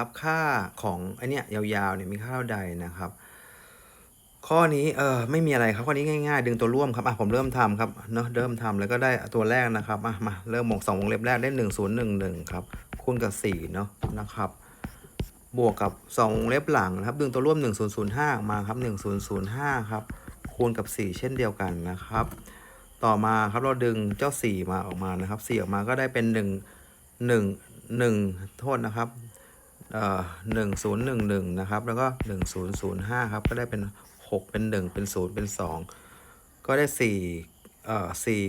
ครับค่าของไอเนี้ยยาวๆเนี่ยมีค่าเท่าใดนะครับ ข้อนี้เออไม่มีอะไรครับข้อนี้ง่าย ๆ ดึงตัวร่วมครับอะผมเริ่มทำครับเนาะเริ่มทำแล้วก็ได้ตัวแรกนะครับอะมาเริ่มหมกสองวงเล็บแรกได้หนึ่งศูนย์หนึ่งหนึ่งครับคูณกับสี่เนาะนะครับ บวกกับสองวงเล็บหลังนะครับ ดึงตัวร่วมหนึ่งศูนย์ศูนย์ห้ามาครับหนึ่งศูนย์ศูนย์ห้าครับคูณกับสี่เช่นเดียวกันนะครับ ต่อมาครับเราดึงเจ้าสี่มาออกมานะครับสี่ออกมาก็ได้เป็นหนึ่งหนึ่งหนึ่งโทษนะครับ หนึ่งศูนย์หนึ่งหนึ่งนะครับ แล้วก็หนึ่งศูนย์ศูนย์ห้าครับ ก็ได้เป็นหกเป็นหนึ่งเป็นศูนย์เป็นสองก็ได้สี่เอ่อสี่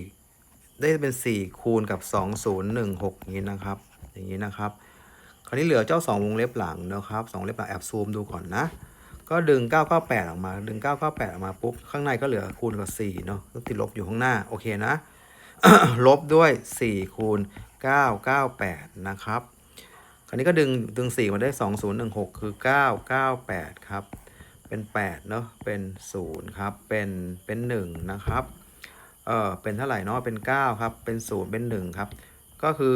ได้เป็นสี่คูณกับสองศูนย์หนึ่งหกนี้นะครับ อย่างนี้นะครับ คราวนี้เหลือเจ้าสองวงเล็บหลังนะครับสองเล็บหลังแอบซูมดูก่อนนะ ก็ดึง 998 ออกมา ดึง 998 ออกมาปุ๊บ ข้างในก็เหลือคูณกับ4เนาะก็ติดลบอยู่ข้างหน้า โอเคนะ ลบด้วย 4 คูณ 998 นะครับ คราวนี้ก็ดึงดึง4มาได้ 2016 คือ 998 ครับ เป็น 8 เนาะเป็น 0 ครับ เป็น เป็น 1 นะครับ เออเป็นเท่าไหร่เนาะเป็น 9 ครับ เป็น 0 เป็น 1 ครับ ก็คือ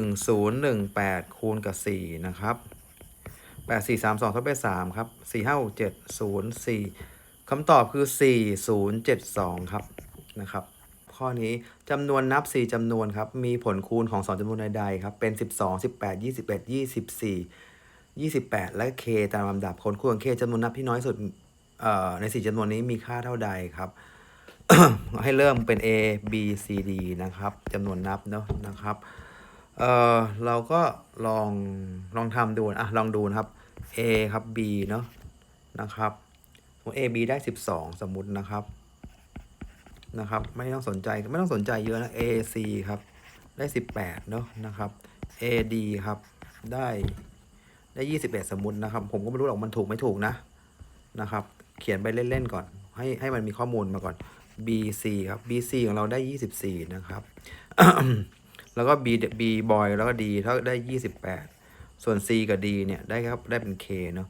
1018 คูณกับ 4 นะครับแปดสี่สามสองทับไปสามครับสี่ห้าหกเจ็ดศูนย์สี่คำตอบคือสี่ศูนย์เจ็ดสองครับ นะครับ ข้อนี้จำนวนนับสี่จำนวนครับ มีผลคูณของสองจำนวนใดๆครับ เป็นสิบสองสิบแปดยี่สิบเอ็ดยี่สิบสี่ยี่สิบแปดและ k ตามลำดับผลคูณของ k จำนวนนับที่น้อยสุดในสี่จำนวนนี้มีค่าเท่าใดครับ ให้เริ่มเป็น a b c d นะครับจำนวนนับเนาะนะครับเออเราก็ลองลองทำดูอะลองดูนะครับ a ครับ b เนาะนะครับ a b ได้ 12 สมมุตินะครับ นะครับ ไม่ต้องสนใจไม่ต้องสนใจเยอะนะ a c ครับ ได้ 18 เนาะนะครับ a d ครับได้ได้ 21 สมมุตินะครับ ผมก็ไม่รู้หรอกมันถูกไม่ถูกนะนะครับ เขียนไปเล่น ๆ ก่อน ให้ให้มันมีข้อมูลมาก่อน b c ครับ b c ของเราได้ 24 นะครับ แล้วก็ B B boy แล้วก็ D เท่าได้ 28 ส่วน C กับ D เนี่ยได้ครับได้เป็น K เนาะ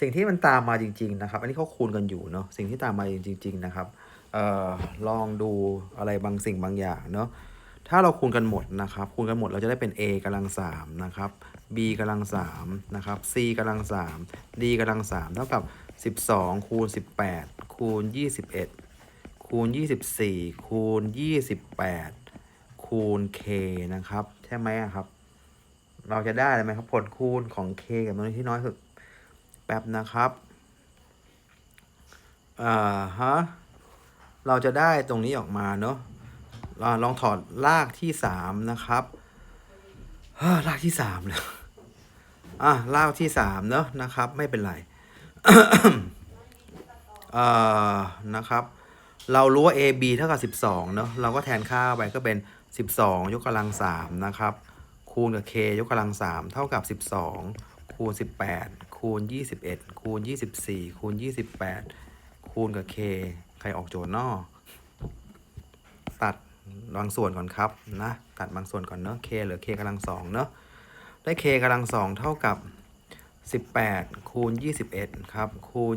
สิ่งที่มันตามมาจริง ๆ นะครับ อันนี้เขาคูณกันอยู่เนาะสิ่งที่ตามมาจริง ๆ นะครับ เอ่อลองดูอะไรบางสิ่งบางอย่างเนาะถ้าเราคูณกันหมดนะครับ คูณกันหมดเราจะได้เป็น A กำลัง3นะครับ B กำลัง3นะครับ C กำลัง3 D กำลัง3เท่ากับ 12 คูณ 18 คูณ 21 คูณ 24 คูณ 28 คูณ k นะครับ ใช่ไหมครับ เราจะได้อะไรไหมครับ ผลคูณของ k กับตัวนี้ที่น้อยสุด แป๊บนะครับ อ่าฮะ เราจะได้ตรงนี้ออกมาเนาะอ่าลองถอดรากที่สามนะครับเฮ้อรากที่สามเลยอะรากที่สามเนาะนะครับ ไม่เป็นไรเอ่อนะครับ เรารู้ว่า AB เท่ากับ 12เนอะเราก็แทนค่าไปก็เป็น 12 ยกกำลัง3นะครับ คูณกับ K ยกกำลัง3เท่ากับ 12 คูณ 18 คูณ 21 คูณ 24 คูณ 28 คูณกับ K ใครออกโจทย์นอตัดบางส่วนก่อนครับนะตัดบางส่วนก่อนเนอะ K เหลือ K กำลัง2เนอะได้ K กำลัง2เท่ากับ 18 คูณ 21 ครับ คูณ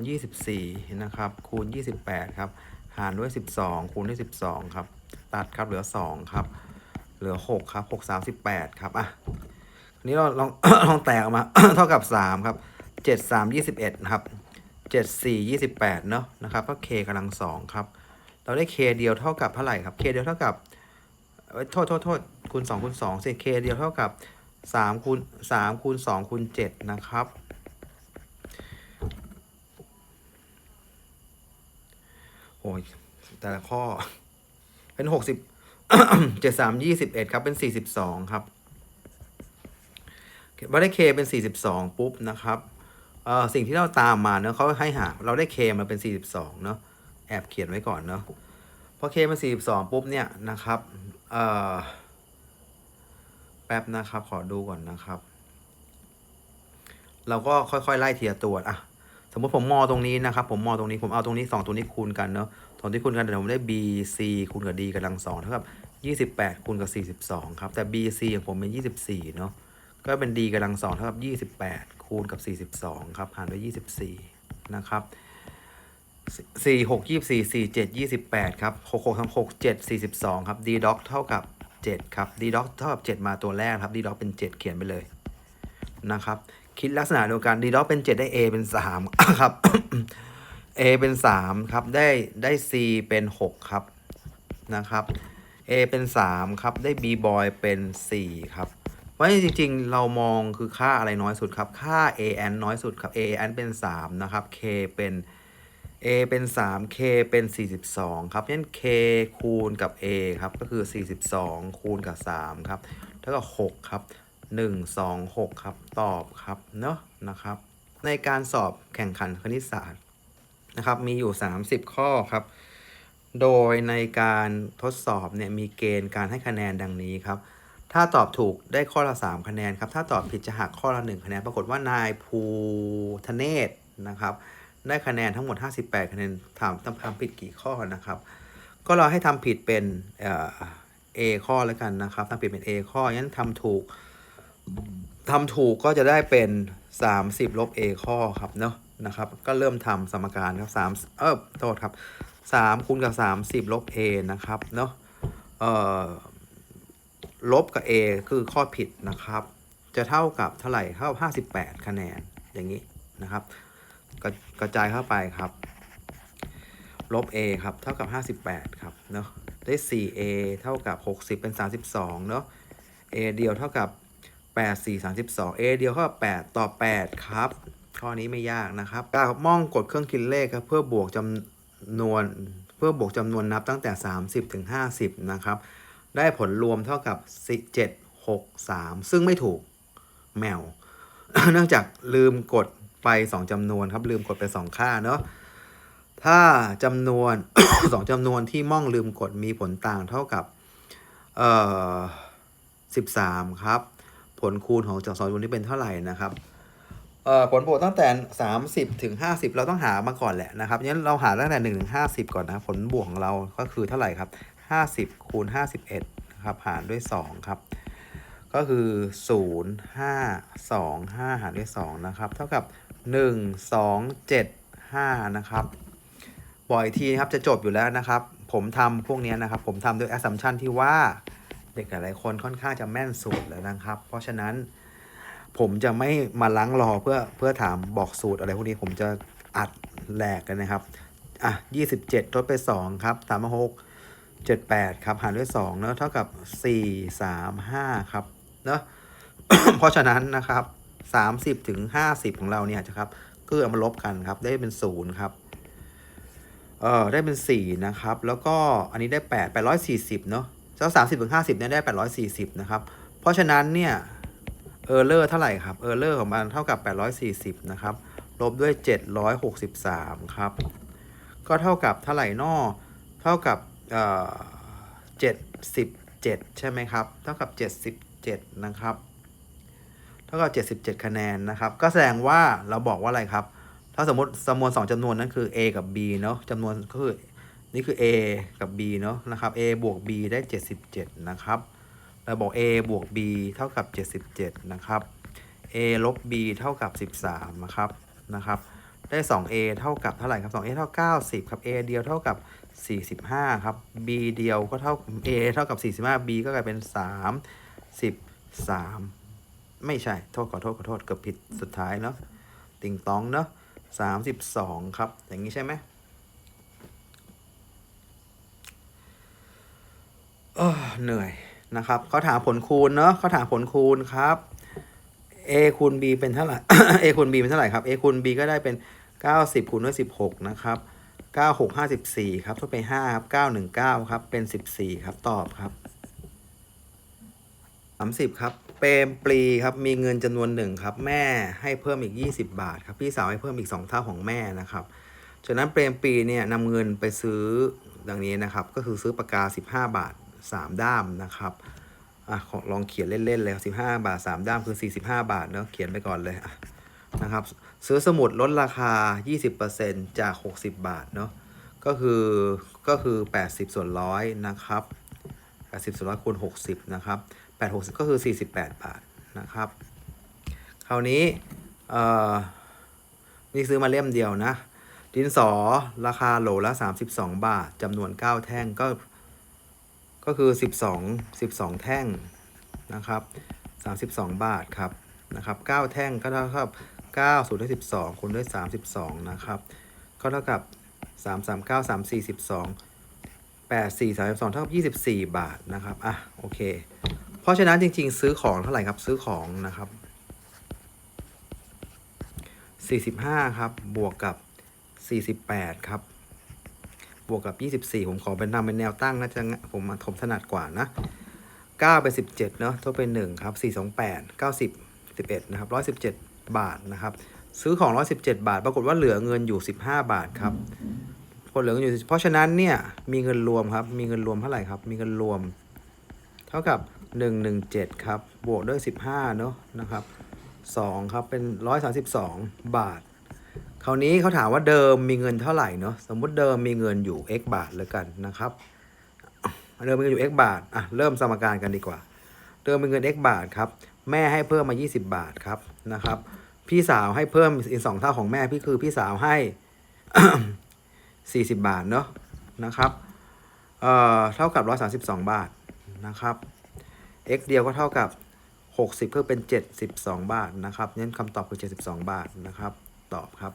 24 นะครับ คูณ 28 ครับ หารด้วย 12 คูณด้วย 12 ครับ ตัดครับเหลือ 2 ครับ เหลือ 6 ครับ 6 38 ครับอะนี้เราลองลองแตกออกมา เท่ากับ 3 ครับ 7 3 21 ครับ 7 4 28เนอะนะครับก็ k กำลัง2ครับ เราได้ k เดียวเท่ากับเท่าไหร่ครับ k เดียวเท่ากับโทษโทษโทษคูณ2คูณ2สิ k เดียวเท่ากับ3คูณ3คูณ2คูณ7นะครับ โอ้ย แต่ละข้อ เป็นหกสิบเจ็ดสามยี่สิบเอ็ดครับ เป็นสี่สิบสองครับว่าได้เคเป็นสี่สิบสองปุ๊บนะครับ เอ่อสิ่งที่เราตามมาเนอะเขาให้หาเราได้เคมาเป็นสี่สิบสองเนาะแอบเขียนไว้ก่อนเนาะพอเคมาสี่สิบสองปุ๊บเนี่ยนะครับเอ่อแป๊บนะครับ ขอดูก่อนนะครับ เราก็ค่อยๆไล่เทีละตัวอะสมมติผมมอตรงนี้นะครับ ผมมอตรงนี้ผมเอาตรงนี้สองตัวนี้คูณกันเนาะสองที่คูณกันเดี๋ยวผมได้ b c คูณกับ d กำลังสองเท่ากับยี่สิบแปดคูณกับสี่สิบสองครับ แต่ b c ของผมเป็นยี่สิบสี่เนาะก็เป็น d กำลังสองเท่ากับยี่สิบแปด คูณกับสี่สิบสองครับ หารด้วยยี่สิบสี่นะครับสี่หกยี่สิบสี่สี่เจ็ดยี่สิบแปดครับหกหกทั้งหกเจ็ดสี่สิบสองครับ d doc เท่ากับเจ็ดครับ d doc เท่ากับเจ็ดมาตัวแรกครับ d doc เป็นเจ็ดเขียนไปเลยนะครับ คิดลักษณะเดียวกัน d ด็อกเป็น 7 ได้ a เป็น 3 ครับ a เป็น 3 ครับ ได้ได้ c เป็น 6 ครับนะครับ a เป็น 3 ครับ ได้ b boy เป็น 4 ครับ ราะจริงๆ เรามองคือค่าอะไรน้อยสุดครับ ค่า a n น้อยสุดครับ a n เป็น 3 นะครับ k เป็น a เป็น 3 k เป็น 42 ครับนั้น k คูณกับ a ครับ ก็คือ 42 คูณกับ 3 ครับ เท่ากับ 6 ครับ 1 2 6 ครับ ตอบครับ เนาะนะครับ ในการสอบแข่งขันคณิตศาสตร์นะครับ มีอยู่ 30 ข้อครับ โดยในการทดสอบเนี่ย มีเกณฑ์การให้คะแนนดังนี้ครับ ถ้าตอบถูกได้ข้อละ 3 คะแนนครับ ถ้าตอบผิดจะหักข้อละ 1 คะแนน ปรากฏว่านายภูทะเนศนะครับ ได้คะแนนทั้งหมด 58 คะแนน ถามทำทำผิดกี่ข้อนะครับ ก็เราให้ทำผิดเป็นเอ่อ A ข้อแล้วกันนะครับทำผิดเป็น A ข้อ งั้นทำถูกทำถูกก็จะได้เป็น 30ลบ A ข้อครับเนาะนะครับ ก็เริ่มทำสมการครับ3เออโทษครับ3คูณกับ 30ลบ A นะครับเนาะเอ่อ ลบกับ A คือข้อผิดนะครับ จะเท่ากับเท่าไหร่เท่ากับ58 คะแนนอย่างนี้นะครับกระกระจายเข้าไปครับลบ a ครับเท่ากับ 58 ครับเนาะได้ 4a เท่ากับ 60 เป็น 32เนาะ a เดียวเท่ากับ 8 4 32 a เดียวเท่ากับ 8 ต่อ 8 ครับ ข้อนี้ไม่ยากนะครับการับม่องกดเครื่องคิดเลขครับเพื่อบวกจำนวน เพื่อบวกจำนวนนับตั้งแต่ 30 ถึง 50 นะครับ ได้ผลรวมเท่ากับ 7 6 3 ซึ่งไม่ถูกแมว เนื่องจากลืมกดไป 2จำนวนครับ ลืมกดไป 2 ค่าเนาะ ถ้าจำนวน 2จำนวนที่ม่องลืมกดมีผลต่างเท่ากับเอ่อ13 ครับ ผลคูณของจากสองจำนวนนี้เป็นเท่าไหร่นะครับเอ่อผลบวกตั้งแต่ 30 ถึง 50 เราต้องหามาก่อนแหละนะครับงั้นเราหาตั้งแต่1ถึง50 ก่อนนะผลบวกของเราก็คือเท่าไหร่ครับ 50คูณ51นะครับหารด้วย 2 ครับ ก็คือ 0 5 2 5 หารด้วย 2 นะครับ เท่ากับ 1 2 7 5 นะครับบ่อยทีครับจะจบอยู่แล้วนะครับ ผมทำพวกนี้นะครับ ผมทำด้วย assumption ที่ว่าเด็กหลายคนค่อนข้างจะแม่นสูตรแล้วนะครับ เพราะฉะนั้นผมจะไม่มาล้างรอเพื่อเพื่อถามบอกสูตรอะไรพวกนี้ผมจะอัดแหลกกันนะครับ อะ 27ลดไป 2 ครับ3มา6 78 ครับ หารด้วย2เนอะเท่ากับ 4 3 5 ครับเนอะเพราะฉะนั้นนะครับ 30ถึง50 ของเราเนี่ยนะครับก็เอามาลบกันครับ ได้เป็น 0 ครับเออได้เป็น 4 นะครับ แล้วก็อันนี้ได้ 8 840 เนอะแล้ว30ถึง50เนี่ยได้ 840 นะครับ เพราะฉะนั้นเนี่ยเออร์เลอร์เท่าไหร่ครับเออร์เลอร์ของมันเท่ากับ 840 นะครับ ลบด้วย 763 ครับ ก็เท่ากับเท่าไหร่นอเท่ากับ เอ่อ77ใช่ไหมครับ เท่ากับ77นะครับ เท่ากับ77คะแนนนะครับ ก็แสดงว่าเราบอกว่าอะไรครับ ถ้าสมมติจำนวน2จำนวนนั้นคือ a กับ b เนาะจำนวนก็คือนี่คือ a กับ b เนาะนะครับ a บวก b ได้ 77 นะครับ เราบอก a บวก b เท่ากับ 77 นะครับ a ลบ b เท่ากับ 13 นะครับ นะครับ ได้ 2a เท่ากับเท่าไหร่ครับ 2a เท่า90ครับ a เดียวเท่ากับ 45 ครับ b เดียวก็เท่า a เท่ากับ 45 b ก็กลายเป็น 33 ไม่ใช่ โทษขอโทษขอโทษเกือบผิดสุดท้ายเนาะ ติงตองเนาะ32 ครับ อย่างนี้ใช่ไหมเออเหนื่อยนะครับเขาถามผลคูณเนาะเขาถามผลคูณครับ a คูณ b เป็นเท่าไหร่ a คูณ b เป็นเท่าไหร่ครับ a คูณ b ก็ได้เป็น 90คูณด้วย 16 นะครับ 96 54 ครับทดไป 5 ครับ 919 ครับ เป็น 14 ครับ ตอบครับ 30 ครับ เปรมปลีครับ มีเงินจำนวนหนึ่งครับ แม่ให้เพิ่มอีก 20 บาทครับ พี่สาวให้เพิ่มอีก 2 เท่าของแม่นะครับฉะนั้นเปรมปลีเนี่ยนำเงินไปซื้อดังนี้นะครับ ก็คือซื้อปากกา 15 บาท 3 ด้ามนะครับอะลองเขียนเล่นๆเลยครับ15 บาท 3 ด้ามคือ 45 บาทเนาะ เขียนไปก่อนเลยนะครับ ซื้อสมุดลดราคา 20%จาก 60 บาทเนาะก็คือก็คือ 80 ส่วนร้อยนะครับ80ส่วนร้อยคูณ60 นะครับ 8 60 ก็คือ 48 บาทนะครับ คราวนี้เอ่อนี่ซื้อมาเล่มเดียวนะ ดินสอราคาโหลละ 32 บาทจำนวน 9 แท่งก็ก็คือ 12 12 แท่งนะครับ 32 บาทครับนะครับ 9 แท่งก็เท่ากับ 9สูตรด้วย12คูณด้วย 32 นะครับ ก็เท่ากับ 3 3 9 3 4 12 8 4 32 เท่ากับ 24 บาทนะครับ อะ โอเค เพราะฉะนั้นจริง ๆ ซื้อของเท่าไหร่ครับ ซื้อของนะครับ 45 ครับ บวกกับ 48 ครับ บวกกับ 24 ผมขอเป็นทำเป็นแนวตั้งนะจะผมมาผมถนัดกว่านะ9เป็น17 เนาะทบเป็น 1 ครับ 4 2 8 90 11 นะครับ117 บาทนะครับ ซื้อของ 117 บาท ปรากฏว่าเหลือเงินอยู่ 15 บาทครับพอเหลือเงินอยู่ เพราะฉะนั้นเนี่ยมีเงินรวมครับ มีเงินรวมเท่าไหร่ครับ มีเงินรวม เท่ากับ 117 ครับ บวกด้วย 15 เนาะนะครับ2ครับ เป็น 132 บาท คราวนี้เขาถามว่าเดิมมีเงินเท่าไหร่เนาะ สมมุติเดิมมีเงินอยู่ x บาทแล้วกันนะครับเดิมมีเงินอยู่ x บาท อะ เริ่มสมการกันดีกว่า เดิมเป็นเงิน x บาทครับ แม่ให้เพิ่มมา 20 บาทครับ นะครับ พี่สาวให้เพิ่มอีกสองเท่าของแม่พี่คือพี่สาวให้40บาทเนาะนะครับเอ่อเท่ากับ132บาทนะครับ x เดียวก็เท่ากับ60เพิ่มเป็น72บาทนะครับงั้นคำตอบคือ72บาทนะครับ ตอบครับ